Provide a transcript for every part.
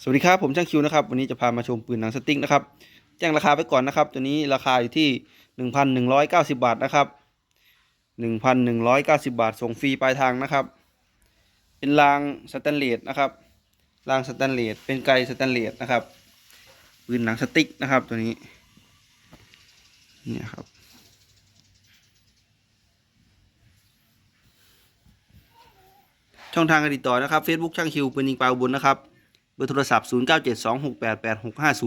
สวัสดีครับ ผมช่างคิวนะครับ วันนี้จะพามาชมปืนหนังสติ๊กนะครับ แจ้งราคาไปก่อนนะครับ ตัวนี้ราคาอยู่ที่ 1,190 บาทนะครับ 1,190 บาท ส่งฟรีปลายทางนะครับ เป็นรางสแตนเลสนะครับ รางสแตนเลส เป็นไกลสแตนเลสนะครับ ปืนหนังสติ๊กนะครับตัวนี้ เนี่ยครับช่องทางการติดต่อนะครับ Facebook ช่างคิวปืนยิงปลาอุบลนะครับ เบอร์โทรศัพท์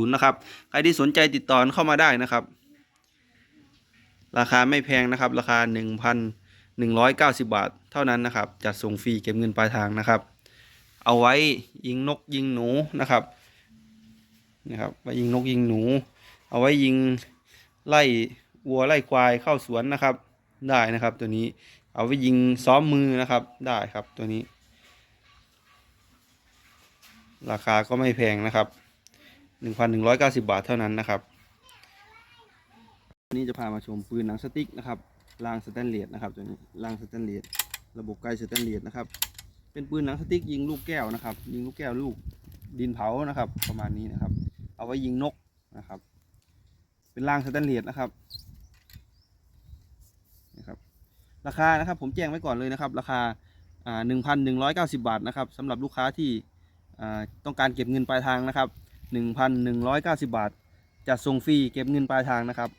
0972688650 นะครับ ใครที่สนใจติดต่อเข้ามาได้นะครับ ราคาไม่แพงนะครับ ราคา 1,190 บาท เท่านั้นนะครับ จัดส่งฟรีเก็บเงินปลายทางนะครับ เอาไว้ยิงนกยิงหนูนะครับ นะครับไว้ยิงนกยิงหนู เอาไว้ยิงไล่วัวไล่ควายเข้าสวนนะครับ ได้นะครับตัวนี้ เอาไว้ยิงซ้อมมือนะครับ ได้ครับตัวนี้ ราคาก็ไม่แพงนะครับ 1,190 บาทเท่านั้นนะครับวันนี้จะพามาชมปืนหนังสติ๊กนะครับรางสแตนเลสนะครับตัวนี้รางสแตนเลสระบบไกลสแตนเลสนะครับ เป็นปืนหนังสติ๊กยิงลูกแก้วนะครับ ยิงลูกแก้วลูกดินเผานะครับ ประมาณนี้นะครับ เอาไว้ยิงนกนะครับ เป็นรางสแตนเลสนะครับนะครับ ราคานะครับผมแจ้งไว้ก่อนเลยนะครับ ราคาอ่า1,190บาทนะครับสำหรับลูกค้าที่ ต้องการเก็บเงินปลายทางนะครับ 1,190 บาทจัดส่งฟรีเก็บเงินปลายทางนะครับ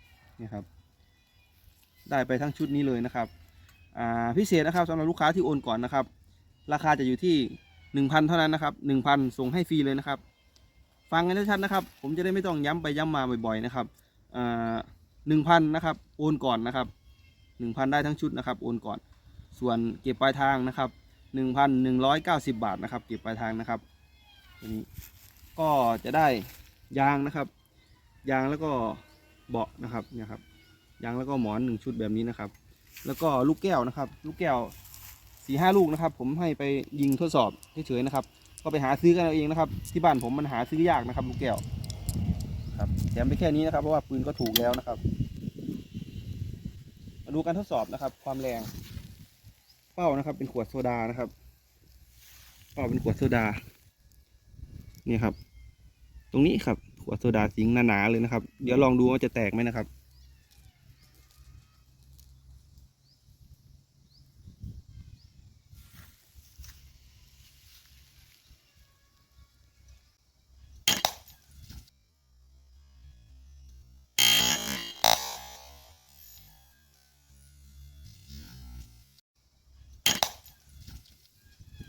นี่ครับ ได้ไปทั้งชุดนี้เลยนะครับพิเศษนะครับสำหรับลูกค้าที่โอนก่อนนะครับ ราคาจะอยู่ที่ 1,000 เท่านั้นนะครับ 1,000 ส่งให้ฟรีเลยนะครับ ฟังกันชัดๆนะครับ ผมจะได้ไม่ต้องย้ำไปย้ำมาบ่อยๆนะครับอ่า1,000นะครับ โอนก่อนนะครับ1,000ได้ทั้งชุดนะครับ โอนก่อน ส่วนเก็บปลายทางนะครับ1,190บาทนะครับ เก็บปลายทางนะครับ ตัวนี้ก็จะได้ยางนะครับ ยางแล้วก็เบาะนะครับเนี่ยครับ ยางแล้วก็หมอนหนึ่งชุดแบบนี้นะครับ แล้วก็ลูกแก้วนะครับ ลูกแก้วสี่ห้าลูกนะครับ ผมให้ไปยิงทดสอบเฉยๆนะครับ ก็ไปหาซื้อกันเอาเองนะครับ ที่บ้านผมมันหาซื้อยากนะครับ ลูกแก้วครับแถมไปแค่นี้นะครับ เพราะว่าปืนก็ถูกแล้วนะครับมาดูการทดสอบนะครับ ความแรง เป้านะครับ เป็นขวดโซดานะครับเป้าเป็นขวดโซดา นี่ครับ ตรงนี้ครับขวดโซดาสิงห์หนาๆเลยนะครับ เดี๋ยวลองดูว่าจะแตกไหมนะครับ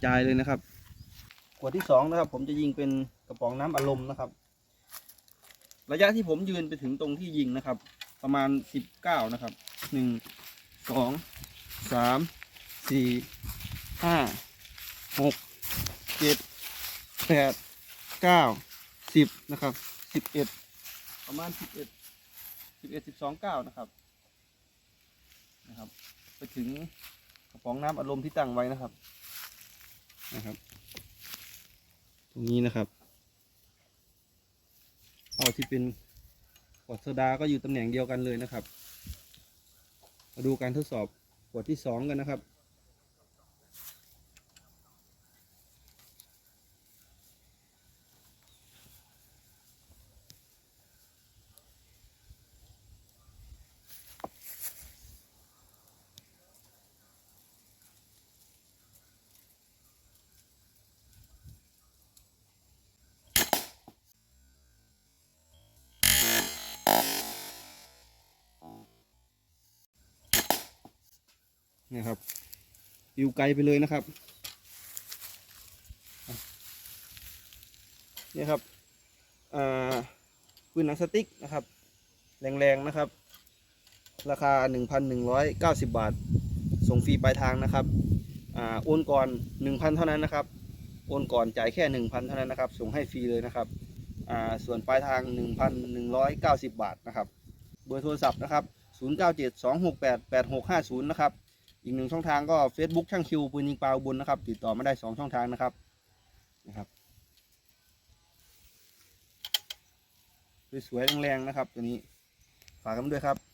จ่ายเลยนะครับ ขวดที่สองนะครับ ผมจะยิงเป็นกระป๋องน้ำอารมณ์นะครับ ระยะที่ผมยืนไปถึงตรงที่ยิงนะครับ ประมาณสิบเก้านะครับหนึ่งสองสามสี่ห้าหกเจ็ดแปดเก้าสิบนะครับสิบเอ็ดประมาณสิบเอ็ดสิบเอ็ดสิบสองเก้านะครับนะครับ ไปถึงกระป๋องน้ำอารมณ์ที่ตั้งไว้นะครับนะครับ ตรงนี้นะครับ เอาที่เป็นขวดโซดาก็อยู่ตำแหน่งเดียวกันเลยนะครับ มาดูการทดสอบขวดที่สองกันนะครับ นี่ครับปิวไกลไปเลยนะครับนี่ครับอ่าปืนหนังสติ๊กนะครับ แรงๆนะครับ ราคา 1,190 บาท ส่งฟรีปลายทางนะครับอ่าโอนก่อน 1,000 เท่านั้นนะครับ โอนก่อนจ่ายแค่ 1,000 เท่านั้นนะครับ ส่งให้ฟรีเลยนะครับอ่าส่วนปลายทาง 1,190 บาทนะครับ เบอร์โทรศัพท์นะครับ 0972688650 นะครับ อีกหนึ่งช่องทางก็ Facebook ช่างคิวปืนยิงปลาอุบลนะครับ ติดต่อมาได้สองช่องทางนะครับนะครับสวยๆแรงๆนะครับ ตัวนี้ฝากกันด้วยครับ